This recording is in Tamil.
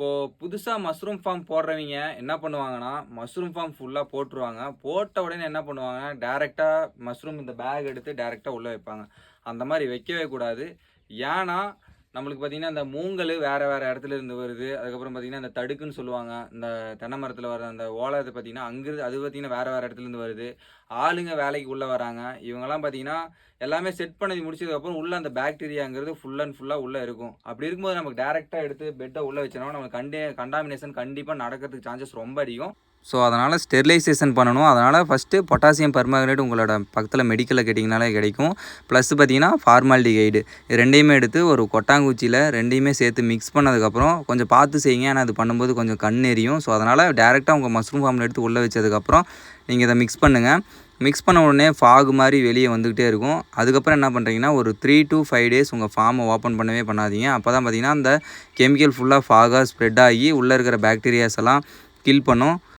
இப்போது புதுசாக மஷ்ரூம் ஃபார்ம் போடுறவங்க என்ன பண்ணுவாங்கன்னா மஷ்ரூம் ஃபார்ம் ஃபுல்லாக போட்டுருவாங்க. போட்ட உடனே என்ன பண்ணுவாங்க? டேரெக்டாக மஷ்ரூம் இந்த பேக் எடுத்து டேரெக்டாக உள்ளே வைப்பாங்க. அந்த மாதிரி வைக்கவே கூடாது. ஏன்னா நம்மளுக்கு பார்த்தீங்கன்னா அந்த மூங்கல் வேறு வேறு இடத்துல இருந்து வருது. அதுக்கப்புறம் பார்த்தீங்கன்னா அந்த தடுக்குன்னு சொல்லுவாங்க. இந்த தென்னை மரத்தில் வர அந்த ஓலை இது பார்த்தீங்கன்னா அங்கிருந்து அது பார்த்தீங்கன்னா வேறு வேறு இடத்துல இருந்து வருது. ஆளுங்க வேலைக்கு உள்ளே வராங்க. இவங்கெல்லாம் பார்த்தீங்கன்னா எல்லாமே செட் பண்ணி முடிச்சதுக்கப்புறம் உள்ளே அந்த பாக்டீரியாங்கிறது ஃபுல் அண்ட் ஃபுல்லாக உள்ளே இருக்கும். அப்படி இருக்கும்போது நமக்கு டேரெக்டாக எடுத்து பெட்டை உள்ளே வச்சோம்னா நமக்கு கண்டே கண்டாமினேஷன் கண்டிப்பாக நடக்கிறதுக்கு சான்சஸ் ரொம்ப அதிகம். ஸோ அதனால் ஸ்டெர்லைசேஷன் பண்ணணும். அதனால் ஃபஸ்ட்டு பொட்டாசியம் பர்மாங்கனேட் உங்களோட பக்கத்தில் மெடிக்கலில் கேட்டிங்கனாலே கிடைக்கும். ப்ளஸ் பார்த்தீங்கன்னா ஃபார்மாலிட்டிகைடு கைடு ரெண்டையுமே எடுத்து ஒரு கொட்டாங்குச்சியில் ரெண்டையுமே சேர்த்து மிக்ஸ் பண்ணதுக்கப்புறம் கொஞ்சம் பார்த்து செய்யுங்க. ஏன்னா அது பண்ணும்போது கொஞ்சம் கண் எரியும். ஸோ அதனால் டேரெக்டாக உங்கள் மஷ்ரூம் ஃபார்மில் எடுத்து உள்ளே வச்சதுக்கப்புறம் நீங்கள் இதை மிக்ஸ் பண்ணுங்கள் மிக்ஸ் பண்ண உடனே ஃபாகு மாதிரி வெளியே வந்துக்கிட்டே இருக்கும். அதுக்கப்புறம் என்ன பண்ணுறீங்கன்னா ஒரு த்ரீ டு ஃபைவ் டேஸ் உங்கள் ஃபார்மை ஓப்பன் பண்ணவே பண்ணாதீங்க. அப்போ தான் பார்த்தீங்கன்னா அந்த கெமிக்கல் ஃபுல்லாக ஃபாகாக ஸ்ப்ரெட் ஆகி உள்ளே இருக்கிற பேக்டீரியாஸ் எல்லாம் கில் பண்ணும்.